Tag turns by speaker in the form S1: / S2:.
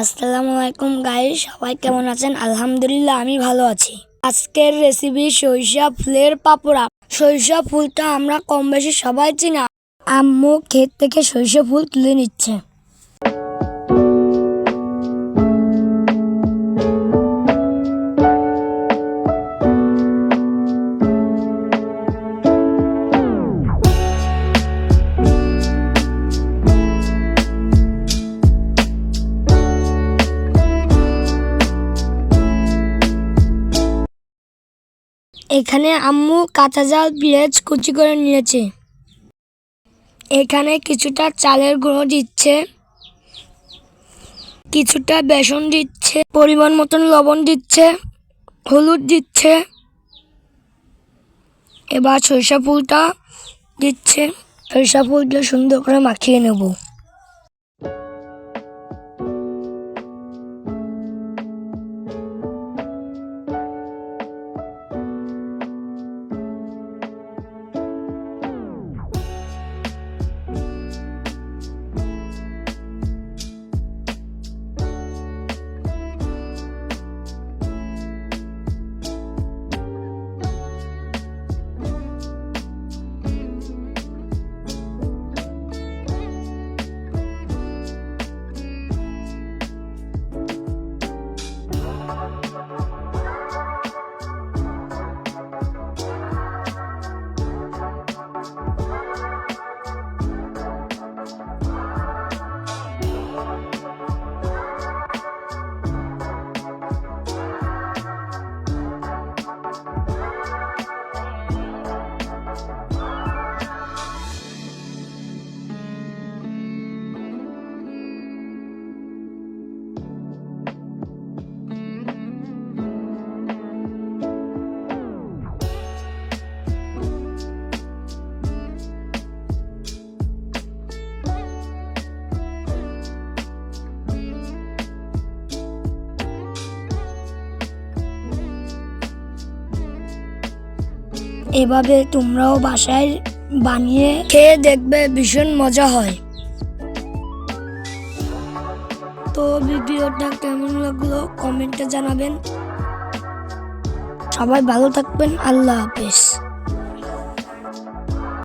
S1: আসসালামু আলাইকুম গাই সবাই কেমন আছেন? আলহামদুলিল্লাহ, আমি ভালো আছি। আজকের রেসিপি সরিষা ফুলের পাপড়া। সরিষা ফুলটা আমরা কম বেশি সবাই চিনা। আম্মু ক্ষেত থেকে সরিষা ফুল তুলে নিচ্ছে। এখানে আম্মু কাঁচা জাল পেঁয়াজ কুচি করে নিয়েছে। এখানে কিছুটা চালের গুঁড়ো দিচ্ছে, কিছুটা বেসন দিচ্ছে, পরিমাণ মতন লবণ দিচ্ছে, হলুদ দিচ্ছে, এবার সরিষা ফুলটা দিচ্ছে। সরিষা ফুলটা সুন্দর করে মাখিয়ে নেব। এভাবে তোমরাও বাসায় বানিয়ে খেয়ে দেখবে, ভীষণ মজা হয়। তো ভিডিওটা কেমন লাগল কমেন্টে জানাবেন। সবাই ভালো থাকবেন, আল্লাহ হাফেজ।